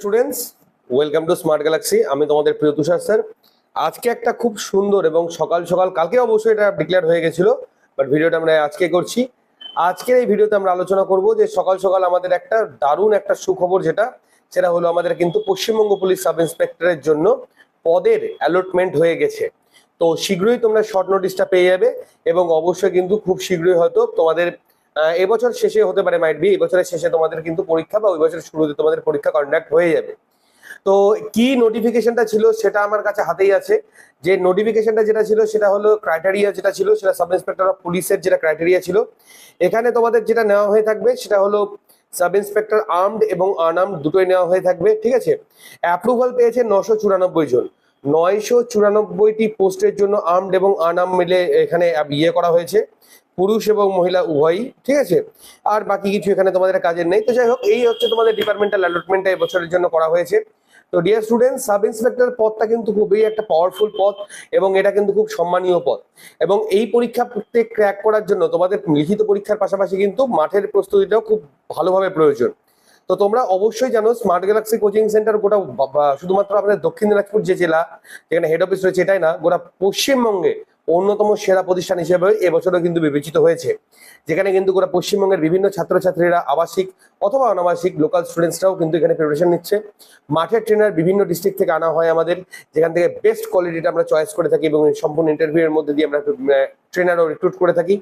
Students welcome to smart galaxy আমি তোমাদের প্রিয় তুষার স্যার। আজকে একটা খুব সুন্দর এবং সকাল সকাল, কালকে অবশ্যই এটা ডিক্লেয়ার হয়ে গেছিল বাট ভিডিওটা আমরা আজকে করছি। আজকের এই ভিডিওতে আমরা আলোচনা করব যে সকাল সকাল আমাদের একটা দারুণ একটা সুখবর যেটা, সেটা হলো আমাদের কিন্তু পশ্চিমবঙ্গ পুলিশ সাব ইন্সপেক্টরের জন্য পদের অ্যালটমেন্ট হয়ে গেছে। তো শীঘ্রই তোমরা শর্ট নোটিশটা পেয়ে যাবে এবং অবশ্যই কিন্তু খুব শীঘ্রই হয়তো তোমাদের এবছর শেষে হতে পারে মাইট বি এবছরের শেষে তোমাদের কিন্তু পরীক্ষা বা ওই বছরের শুরুতে তোমাদের পরীক্ষা কন্ডাক্ট হয়ে যাবে। তো কি নোটিফিকেশনটা ছিল সেটা আমার কাছে হাতেই আছে। যে নোটিফিকেশনটা যেটা ছিল সেটা হলো ক্রাইটেরিয়া যেটা ছিল, সেটা সাব ইন্সপেক্টর অফ পুলিশের যেটা ক্রাইটেরিয়া ছিল। এখানে তোমাদের যেটা নেওয়া হয়ে থাকবে সেটা হলো সাব ইন্সপেক্টর আর্মড এবং আনআর্মড দুটোই নেওয়া হয়ে থাকবে, ঠিক আছে? অ্যাপ্রুভাল পেয়েছে নশো চুরানব্বই জন। নয়শো চুরানব্বইটি পোস্টের জন্য আর্মড এবং আনআর্ম মিলে এখানে ইয়ে করা হয়েছে। পুরুষ এবং মহিলা উভয়ই, ঠিক আছে? আর বাকি কিছু এখানে তোমাদের কাজের নেই। তো যাই হোক, এই হচ্ছে তোমাদের ডিপার্টমেন্টাল অ্যালটমেন্টটা এবছরের জন্য করা হয়েছে। তো ডিয়ার স্টুডেন্ট সাব ইন্সপেক্টর পদটা কিন্তু খুবই একটা পাওয়ারফুল পদ এবং এটা কিন্তু খুব সম্মানীয় পদ। এবং এই পরীক্ষা প্রত্যেক ক্র্যাক করার জন্য তোমাদের লিখিত পরীক্ষার পাশাপাশি কিন্তু মাঠের প্রস্তুতিটাও খুব ভালোভাবে প্রয়োজন। তো তোমরা অবশ্যই জানো স্মার্ট গ্যালাক্সি কোচিং সেন্টার গোটা শুধুমাত্র আমাদের দক্ষিণ দিনাজপুর যে জেলা, যেখানে হেড অফিস রয়েছে এটাই না, গোটা পশ্চিমবঙ্গে অন্যতম সেরা প্রতিষ্ঠান হিসেবে এবছরও কিন্তু বিবেচিত হয়েছে। যেখানে কিন্তু গোটা পশ্চিমবঙ্গের বিভিন্ন ছাত্রছাত্রীরা আবাসিক অথবা অনাবাসিক লোকাল স্টুডেন্টসরাও কিন্তু এখানে প্রিপারেশন নিচ্ছে। মাঠের ট্রেনার বিভিন্ন ডিস্ট্রিক্ট থেকে আনা হয় আমাদের, যেখান থেকে বেস্ট কোয়ালিটিটা আমরা চয়েস করে থাকি এবং সম্পূর্ণ ইন্টারভিউ এর মধ্যে দিয়ে আমরা ট্রেনারও রিক্রুট করে থাকি।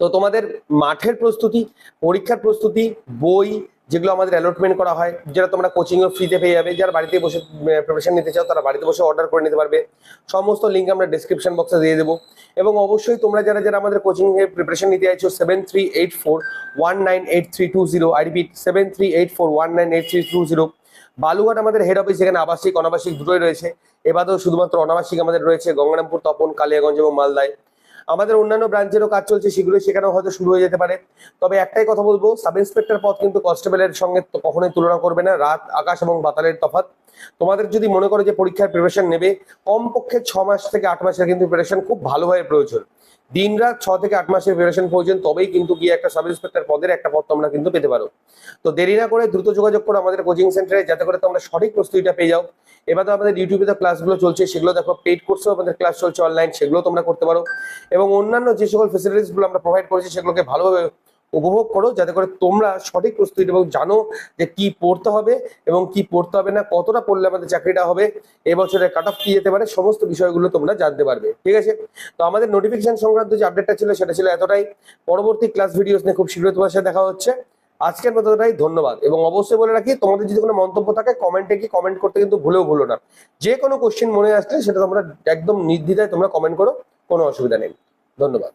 তো তোমাদের মাঠের প্রস্তুতি, পরীক্ষার প্রস্তুতি, বই যেগুলো আমাদের অ্যালটমেন্ট করা হয়, যেটা তোমরা কোচিং ও ফ্রিতে পেয়ে যাবে। যারা বাড়িতে বসে প্রিপারেশন নিতে চাও, তারা বাড়িতে বসে অর্ডার করে নিতে পারবে। সমস্ত লিঙ্ক আমরা ডিসক্রিপশন বক্সে দিয়ে দেবো। এবং অবশ্যই তোমরা যারা যারা আমাদের কোচিং এ প্রিপারেশন নিতে চাইছো seven three eight four one nine eight three two zero I repeat seven three eight four one nine eight three two zero Balurghat আমাদের হেড অফিস যেখানে আবাসিক, অনাবাসিক দুটোই রয়েছে। এবারেও শুধুমাত্র অনাবাসিক আমাদের রয়েছে, গঙ্গারামপুর, তপন, কালিয়াগঞ্জ এবং মালদায়। আমাদের অন্যান্য ব্রাঞ্চেরও কাজ চলছে সেগুলো সেখানেও হয়তো শুরু হয়ে যেতে পারে। তবে একটাই কথা বলব সাব ইন্সপেক্টর পদ কিন্তু কনস্টেবলের সঙ্গে কখনোই তুলনা করবে না। রাত, আকাশ এবং বাতালের তফাৎ। তোমাদের যদি মনে করো যে পরীক্ষার প্রিপারেশন নেবে, কমপক্ষে ছ মাস থেকে আট মাসের কিন্তু প্রিপারেশন খুব ভালোভাবে প্রয়োজন। দিন রাত ছ থেকে আট মাসের প্রিপারেশন প্রয়োজন, তবেই কিন্তু গিয়ে একটা সাব ইন্সপেক্টর পদের একটা পদ তোমরা কিন্তু পেতে পারো। তো দেরি না করে দ্রুত যোগাযোগ করো আমাদের কোচিং সেন্টারে যাতে করে তোমরা সঠিক প্রস্তুতিটা পেয়ে যাও। এবার তো আমাদের ইউটিউবে তো ক্লাসগুলো চলছে, সেগুলো দেখো পেইড কোর্সেও আমাদের ক্লাস চলছে অনলাইন সেগুলো তোমরা করতে পারো। এবং অন্যান্য যে সকল ফেসিলিটিসগুলো আমরা প্রোভাইড করেছি, সেগুলোকে ভালোভাবে উপভোগ করো যাতে করে তোমরা সঠিক প্রস্তুতি এবং জানো যে কি পড়তে হবে এবং কি পড়তে হবে না, কতটা পড়লে আমাদের চাকরিটা হবে, এবছরের কাট অফ কি যেতে পারে, সমস্ত বিষয়গুলো তোমরা জানতে পারবে, ঠিক আছে? তো আমাদের নোটিফিকেশন সংক্রান্ত যে আপডেটটা ছিল সেটা ছিল এতটাই। পরবর্তী ক্লাস ভিডিওস নিয়ে খুব শীঘ্রই তোমার সাথে দেখা হচ্ছে। আজকের মতো এতটাই, ধন্যবাদ। এবং অবশ্যই বলে রাখি, তোমাদের যদি কোনো মন্তব্য থাকে কমেন্টে কি কমেন্ট করতে কিন্তু ভুলেও ভুলো না। যে কোনো কোশ্চেন মনে আসলে সেটা তোমরা একদম নির্দ্বিধায় তোমরা কমেন্ট করো, কোনো অসুবিধা নেই। ধন্যবাদ।